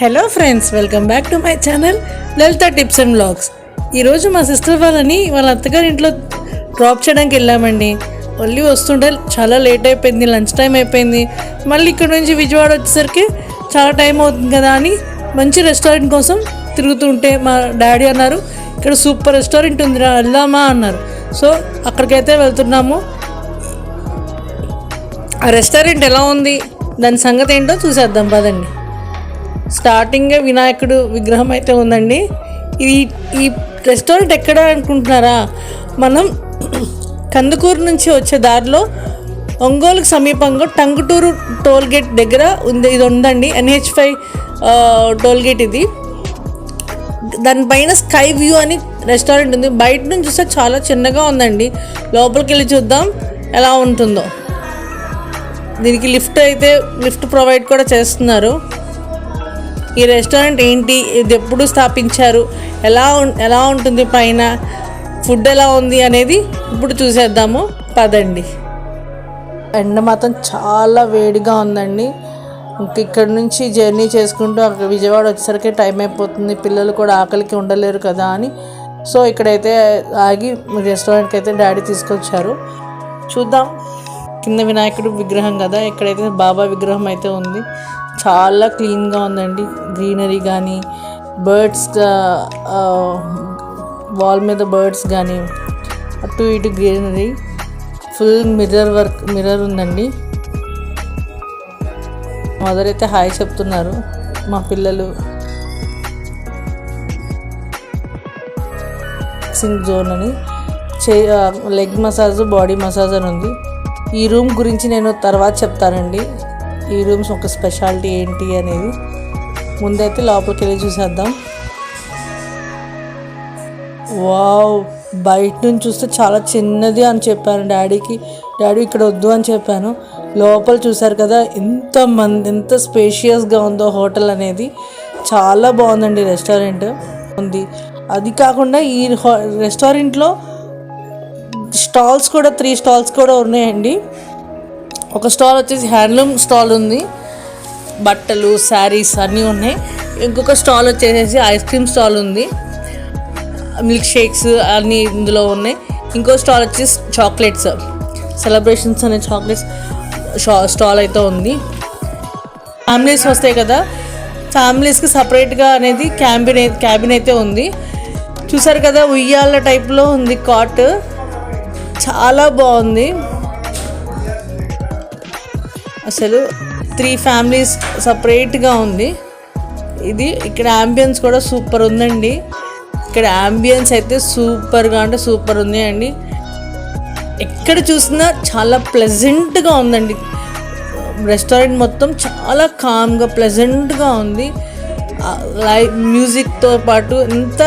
Hello friends welcome back to my channel Lalitha tips and blogs ఈరోజు మా sister వాళ్ళని వాళ్ళ అత్తగారి ఇంట్లో డ్రాప్ చేయడానికి వెళ్ళామండి. మళ్ళీ వస్తుంటే చాలా లేట్ అయిపోయింది లంచ్ టైం అయిపోయింది. మళ్ళీ ఇక్కడ నుంచి విజయవాడ వచ్చేసరికి చాలా టైం అవుతుంది కదా అని మంచి రెస్టారెంట్ కోసం తిరుగుతుంటే మా డాడీ అన్నారు ఇక్కడ సూపర్ రెస్టారెంట్ ఉంది వెళ్దామా? అన్నారు. సో అక్కడికైతే వెళ్తున్నాము. ఆ రెస్టారెంట్ ఎలా ఉంది దాని సంగతి ఏంటో చూసేద్దాం పదండి. స్టార్టింగ్ వినాయకుడు విగ్రహం అయితే ఉందండి. ఇది ఈ రెస్టారెంట్ ఎక్కడ అనుకుంటున్నారా? మనం కందుకూరు నుంచి వచ్చే దారిలో ఒంగోలుకు సమీపంగా టంగుటూరు టోల్ గేట్ దగ్గర ఉంది. ఇది ఉందండి. ఎన్హెచ్ ఫైవ్ టోల్ గేట్ ఇది. దానిపైన స్కై వ్యూ అని రెస్టారెంట్ ఉంది. బయట నుంచి చూస్తే చాలా చిన్నగా ఉందండి. లోపలికి వెళ్ళి చూద్దాం ఎలా ఉంటుందో. దీనికి లిఫ్ట్ అయితే లిఫ్ట్ ప్రొవైడ్ కూడా చేస్తున్నారు. ఈ రెస్టారెంట్ ఏంటి? ఇది ఎప్పుడు స్థాపించారు? ఎలా ఉం- ఎలా ఉంటుంది పైన? ఫుడ్ ఎలా ఉంది అనేది ఇప్పుడు చూసేద్దాము. పదండి. ఎండ మాత్రం చాలా వేడిగా ఉందండి. ఇంక ఇక్కడ నుంచి జర్నీ చేసుకుంటూ అక్కడ విజయవాడ వచ్చేసరికి టైం అయిపోతుంది. పిల్లలు కూడా ఆకలికి ఉండలేరు కదా అని. సో ఇక్కడైతే ఆగి రెస్టారెంట్కి అయితే డాడీ తీసుకొచ్చారు. చూద్దాం. కింద వినాయకుడు విగ్రహం కదా ఇక్కడైతే బాబా విగ్రహం అయితే ఉంది. చాలా క్లీన్గా ఉందండి. గ్రీనరీ కానీ బర్డ్స్ వాల్ మీద బర్డ్స్ కానీ అటు ఇటు greenery. Full mirror work mirror ఉందండి. మదర్ అయితే హాయ్ చెప్తున్నారు మా పిల్లలు. సింగ్ జోన్ అని. చే లెగ్ మసాజ్ బాడీ మసాజ్ అని ఉంది. ఈ రూమ్ గురించి నేను తర్వాత చెప్తానండి. ఈ రూమ్స్ ఒక స్పెషాలిటీ ఏంటి అనేది ముందైతే లోపలికి వెళ్ళి చూసేద్దాం. వావ్! బయట నుంచి చూస్తే చాలా చిన్నది అని చెప్పాను డాడీకి. డాడీ ఇక్కడ వద్దు అని చెప్పాను. లోపల చూసారు కదా ఎంత మంది ఎంత స్పేషియస్గా ఉందో హోటల్ అనేది. చాలా బాగుందండి రెస్టారెంట్. ఉంది అది కాకుండా ఈ హో- రెస్టారెంట్లో స్టాల్స్ కూడా త్రీ స్టాల్స్ కూడా ఉన్నాయండి. ఒక స్టాల్ వచ్చేసి హ్యాండ్లూమ్ స్టాల్ ఉంది. బట్టలు శారీస్ అన్నీ ఉన్నాయి. ఇంకొక స్టాల్ వచ్చేసి ఐస్ క్రీమ్ స్టాల్ ఉంది. మిల్క్ షేక్స్ అన్నీ ఇందులో ఉన్నాయి. ఇంకో స్టాల్ వచ్చేసి చాక్లెట్స్. సెలబ్రేషన్స్ అనే చాక్లెట్స్ స్టాల్ అయితే ఉంది. ఫ్యామిలీస్ వస్తాయి కదా. ఫ్యామిలీస్కి సపరేట్గా అనేది క్యాబిన్ క్యాబిన్ అయితే ఉంది. చూసారు కదా ఉయ్యాల టైప్లో ఉంది కాట్. చాలా బాగుంది. అసలు త్రీ ఫ్యామిలీస్ సపరేట్గా ఉంది. ఇది ఇక్కడ యాంబియన్స్ కూడా సూపర్ ఉందండి. ఇక్కడ యాంబియన్స్ అయితే సూపర్గా అంటే సూపర్ ఉంది అండి ఎక్కడ చూసినా చాలా ప్లెజెంట్గా ఉందండి. రెస్టారెంట్ మొత్తం చాలా కామ్గా ప్లెజెంట్గా ఉంది. లైవ్ మ్యూజిక్తో పాటు ఎంత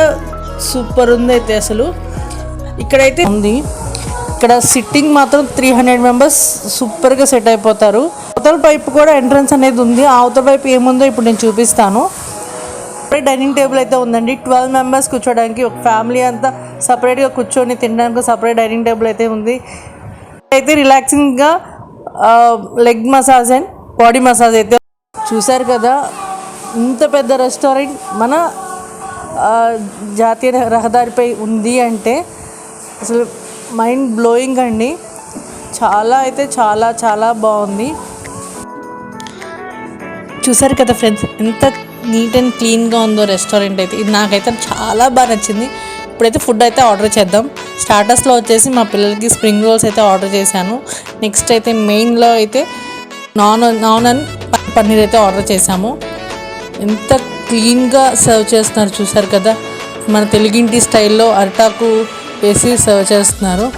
సూపర్ ఉంది అయితే అసలు. ఇక్కడైతే ఉంది. ఇక్కడ సిట్టింగ్ మాత్రం త్రీ హండ్రెడ్ మెంబర్స్ సూపర్గా సెట్ అయిపోతారు. అవతల వైపు కూడా ఎంట్రన్స్ అనేది ఉంది. ఆ అవతల వైపు ఏముందో ఇప్పుడు నేను చూపిస్తాను. సపరేట్ డైనింగ్ టేబుల్ అయితే ఉందండి. ట్వెల్వ్ మెంబర్స్ కూర్చోడానికి ఒక ఫ్యామిలీ అంతా సపరేట్గా కూర్చొని తినడానికి సపరేట్ డైనింగ్ టేబుల్ అయితే ఉంది. అయితే రిలాక్సింగ్గా leg massage and body massage అయితే చూశారు కదా. ఇంత పెద్ద రెస్టారెంట్ మన జాతీయ రహదారిపై ఉంది అంటే అసలు మైండ్ బ్లోయింగ్ అండి. చాలా అయితే చాలా చాలా బాగుంది. చూసారు కదా ఫ్రెండ్స్ ఎంత నీట్ అండ్ క్లీన్గా ఉందో రెస్టారెంట్ అయితే. ఇది నాకైతే చాలా బాగా నచ్చింది. ఇప్పుడైతే ఫుడ్ అయితే ఆర్డర్ చేద్దాం. స్టార్టర్స్లో వచ్చేసి మా పిల్లలకి స్ప్రింగ్ రోల్స్ అయితే ఆర్డర్ చేశాను. నెక్స్ట్ అయితే మెయిన్లో అయితే నాన్ నాన్ అండ్ పన్నీర్ అయితే ఆర్డర్ చేశాము. ఎంత క్లీన్గా సర్వ్ చేస్తున్నారు చూసారు కదా. మన తెలుగింటి స్టైల్లో అరిటాకు వేసి సర్వ్ చేస్తున్నారు.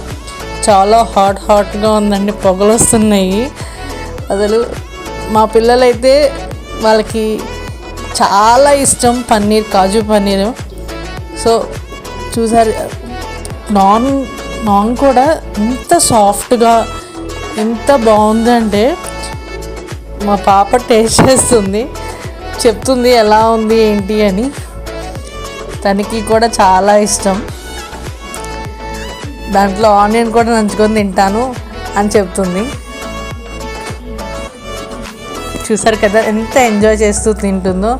చాలా హాట్ హాట్గా ఉందండి. పొగలు వస్తున్నాయి అసలు మా పిల్లలైతే వాళ్ళకి చాలా ఇష్టం పన్నీర్ కాజు పన్నీర్. సో చూసారు నాన్ నాన్ కూడా ఎంత సాఫ్ట్గా ఎంత బాగుందంటే మా పాప టేస్ట్ చేస్తుంది. చెప్తుంది ఎలా ఉంది ఏంటి అని. తనకి కూడా చాలా ఇష్టం. దాంట్లో ఆనియన్ కూడా నంచుకొని తింటాను అని చెప్తుంది. చూసారు కదా ఎంత ఎంజాయ్ చేస్తూ తింటుందో.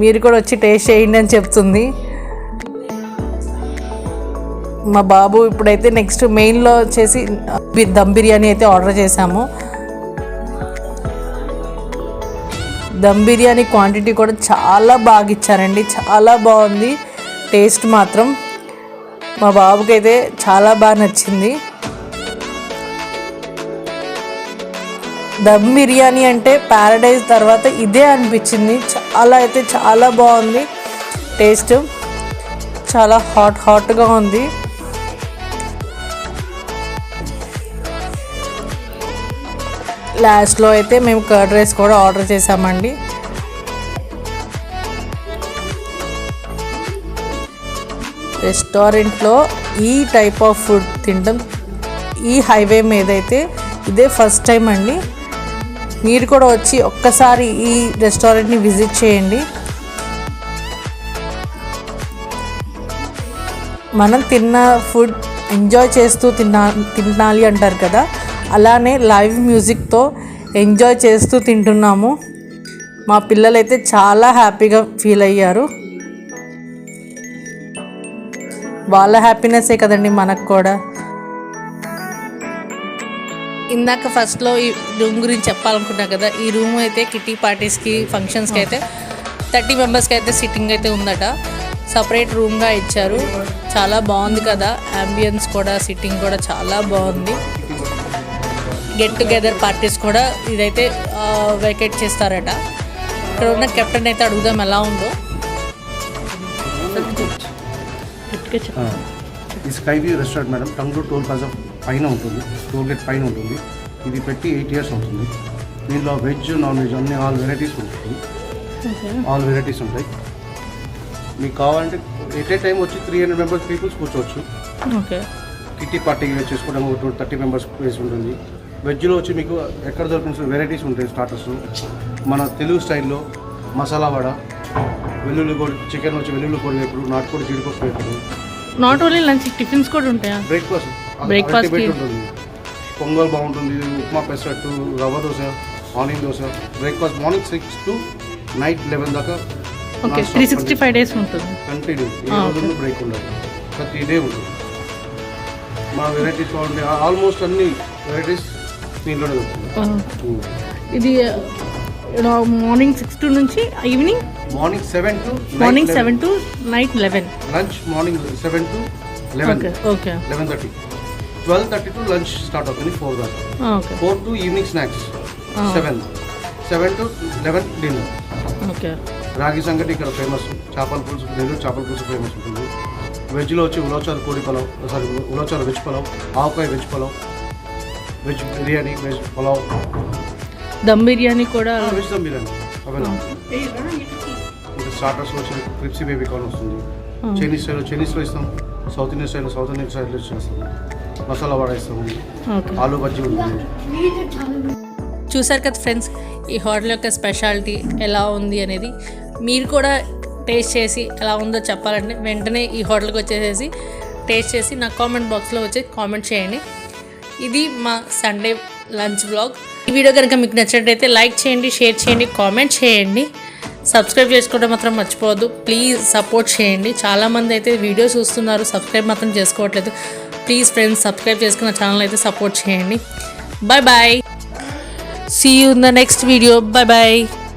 మీరు కూడా వచ్చి టేస్ట్ చేయండి అని చెప్తుంది. మా బాబు ఇప్పుడైతే నెక్స్ట్ మెయిన్లో వచ్చేసి దమ్ బిర్యానీ అయితే ఆర్డర్ చేశాము. దమ్ బిర్యానీ క్వాంటిటీ కూడా చాలా బాగా ఇచ్చారండి చాలా బాగుంది. టేస్ట్ మాత్రం మా బాబుకి అయితే చాలా బాగా నచ్చింది. దమ్ బిర్యానీ అంటే ప్యారడైజ్ తర్వాత ఇదే అనిపించింది. చాలా అయితే చాలా బాగుంది. టేస్ట్ చాలా హాట్ హాట్గా ఉంది. లాస్ట్లో అయితే మేము కర్డ్ రైస్ కూడా ఆర్డర్ చేసామండి రెస్టారెంట్లో ఈ టైప్ ఆఫ్ ఫుడ్ తినడం ఈ హైవే మీద అయితే ఇదే ఫస్ట్ టైం అండి. మీరు కూడా వచ్చి ఒక్కసారి ఈ రెస్టారెంట్ని విజిట్ చేయండి. మనం తిన్న ఫుడ్ ఎంజాయ్ చేస్తూ తిన్నా తినాలి అంటారు కదా అలానే లైవ్ మ్యూజిక్తో ఎంజాయ్ చేస్తూ తింటున్నాము. మా పిల్లలైతే చాలా హ్యాపీగా ఫీల్ అయ్యారు. వాళ్ళ హ్యాపీనెస్సే కదండి మనకు కూడా. ఇందాక ఫస్ట్లో ఈ రూమ్ గురించి చెప్పాలనుకున్నా కదా ఈ రూమ్ అయితే కిటీ పార్టీస్కి ఫంక్షన్స్కి అయితే థర్టీ మెంబర్స్కి అయితే సిట్టింగ్ అయితే ఉందట. సపరేట్ రూమ్గా ఇచ్చారు. చాలా బాగుంది కదా అంబియన్స్ కూడా సిట్టింగ్ కూడా చాలా బాగుంది. గెట్ టుగెదర్ పార్టీస్ కూడా ఇదైతే వెకేట్ చేస్తారట. ఇక్కడ ఉన్న కెప్టెన్ అయితే అడుగుదాం ఎలా ఉందో. ఈ sky view restaurant madam Tanguturu toll plaza పైన ఉంటుంది. టోల్ గేట్ పైన ఉంటుంది. ఇది పెట్టి ఎయిట్ ఇయర్స్ అవుతుంది దీనిలో వెజ్ నాన్ వెజ్ అన్ని ఆల్ వెరైటీస్ ఉంటుంది ఆల్ వెరైటీస్ ఉంటాయి. మీకు కావాలంటే ఎట్ ఏ టైం వచ్చి త్రీ హండ్రెడ్ మెంబర్స్ పీపుల్స్ కూర్చోవచ్చు. ఓకే. కిట్టి పార్టీ చేసుకోవడం ఒక టూ థర్టీ మెంబర్స్ ప్లేస్ ఉంటుంది. వెజ్లో వచ్చి మీకు ఎక్కడ దొరికిన వెరైటీస్ ఉంటాయి స్టార్టర్స్ మన తెలుగు స్టైల్లో మసాలా వడ వెల్లుల్లి పొడి చికెన్ వచ్చి వెల్లుల్లి పొడి వేపుడు నాటుకోడి జీడిపప్పు వేపుడు. నాట్ ఓన్లీ లంచ్ టిఫిన్స్ కూడా ఉంటాయా? బ్రేక్ఫాస్ట్ కి- ఉంటుంది పొంగల్ బాగుంటుంది upma pesarattu rava dosa onion dosa. Breakfast morning six to night eleven దాకా okay three sixty five days ఉంటుంది. కంటిన్యూ ఏ బ్రేక్ ఉండదు. ప్రతి డే ఉంటుంది. మా వెరైటీస్ కావాలంటే ఆల్మోస్ట్ అన్ని వెరైటీస్ ఇది మార్నింగ్ సిక్స్ టు నుంచి evening? Morning seven to morning seven to night eleven lunch morning seven to eleven okay eleven thirty twelve thirty to lunch start అవుతుంది four దాకా. Four to evening snacks seven seven to eleven dinner okay ragi sangati ఇక్కడ famous చేపల పులుసు నెల్లూరు చేపల పులుసు famous ఉంటుంది. వెజ్లో వచ్చి ఉలవచారు కోడి pulao sorry ulavacharu veg pulao avakaya veg pulao veg biryani veg pulao dum biryani కూడా వెజ్ దమ్ బిర్యానీ ఇంకా స్టార్టర్స్ వచ్చి క్రిప్సీ బేబీ కార్న్ వస్తుంది. చైనీస్ స్టైల్లో చైనీస్లో ఇస్తాం. సౌత్ ఇండియన్ స్టైల్లో సౌత్ ఇండియన్ స్టైల్లో చేస్తాం. మసాలా వడ ఇస్తాము ఓకే ఆలూ బజ్జీ ఉంటుంది. చూసారు కదా ఫ్రెండ్స్ ఈ హోటల్ యొక్క స్పెషాలిటీ ఎలా ఉంది అనేది. మీరు కూడా టేస్ట్ చేసి ఎలా ఉందో చెప్పాలంటే వెంటనే ఈ హోటల్కి వచ్చేసేసి టేస్ట్ చేసి నా కామెంట్ బాక్స్లో వచ్చి కామెంట్ చేయండి. ఇది మా సండే లంచ్ బ్లాగ్ ఈ వీడియో కనుక మీకు నచ్చినట్టయితే లైక్ చేయండి షేర్ చేయండి కామెంట్ చేయండి. సబ్స్క్రైబ్ చేసుకోవడం మాత్రం మర్చిపోవద్దు. ప్లీజ్ సపోర్ట్ చేయండి. చాలామంది అయితే వీడియో చూస్తున్నారు సబ్స్క్రైబ్ మాత్రం చేసుకోవట్లేదు. ప్లీజ్ ఫ్రెండ్స్ సబ్స్క్రైబ్ చేసుకున్న ఛానల్ అయితే సపోర్ట్ చేయండి. Bye bye see you in the next video bye bye